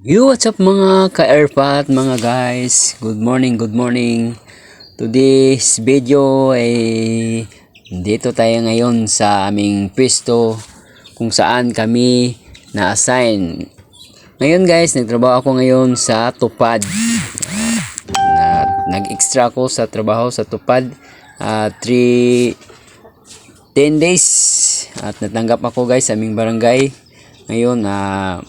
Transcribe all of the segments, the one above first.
Yo, what's up mga ka-airpat, mga guys? Good morning, good morning. Today's video ay dito tayo ngayon sa aming pwesto kung saan kami na-assign. Ngayon guys, nagtrabaho ako ngayon sa Tupad. Na, nag-extra ako sa trabaho sa Tupad. 3 10 days at natanggap ako guys sa aming barangay. Ngayon, ah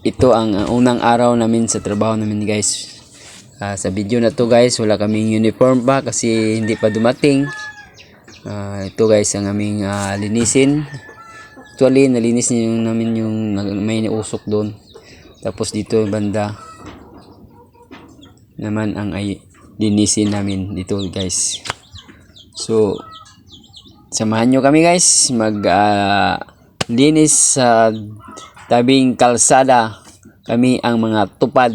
ito ang uh, unang araw namin sa trabaho namin guys. Ah, sa video na to guys wala kaming uniform pa kasi hindi pa dumating. Ah, ito guys ang aming ah, linisin. Actually nalinis niyo namin yung may nausok doon. Tapos dito banda naman ang ay linisin namin dito guys. So samahan nyo kami guys mag ah, linis sa tabing kalsada kami ang mga tupad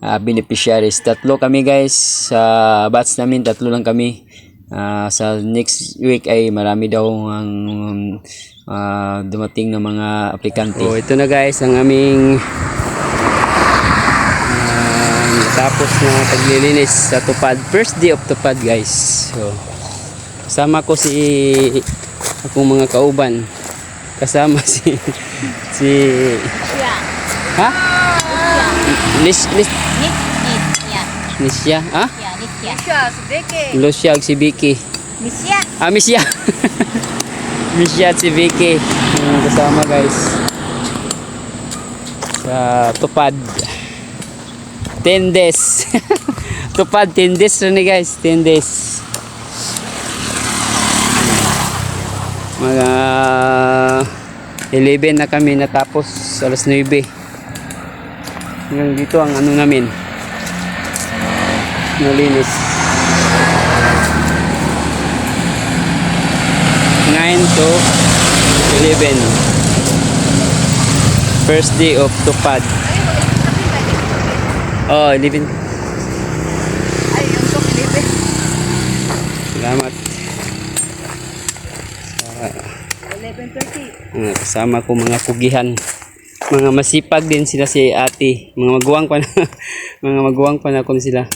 ah, beneficiaries. Tatlo kami guys. Sa batch namin tatlo lang kami. Ah, sa next week ay marami daw ang ah, dumating na mga aplikante. Oh, ito na guys ang aming tapos na paglilinis sa tupad. First day of tupad guys. So kasama ko si akong mga kauban kasama si si Yeah. ha? Lis Lis. Nisya ha. Siya, si Beke. Lucia si Vicky. Misya. ah Misya. Misya at si Vicky. Yung kasama guys. Sa tupad. 10 days tupad 10 days rin guys. 10 days mga 11 na kami natapos alas 9 hanggang dito ang ano namin. Nalinis 9 to 11 first day of tupad. Oh 11 Ay, yung Beke. salamat 11.30. mga kasama ko mga kugihan mga masipag din sila si ate. Mga maguwang pa na mga maguwang pa na kung sila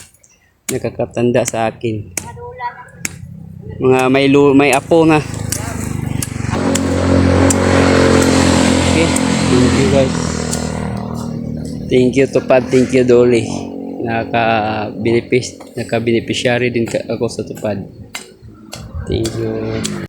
nakakatanda sa akin. Mga may may apo na okay thank you guys. Thank you Tupad. Thank you Dolly. Naka benefis naka beneficiary din ako sa Tupad. Thank you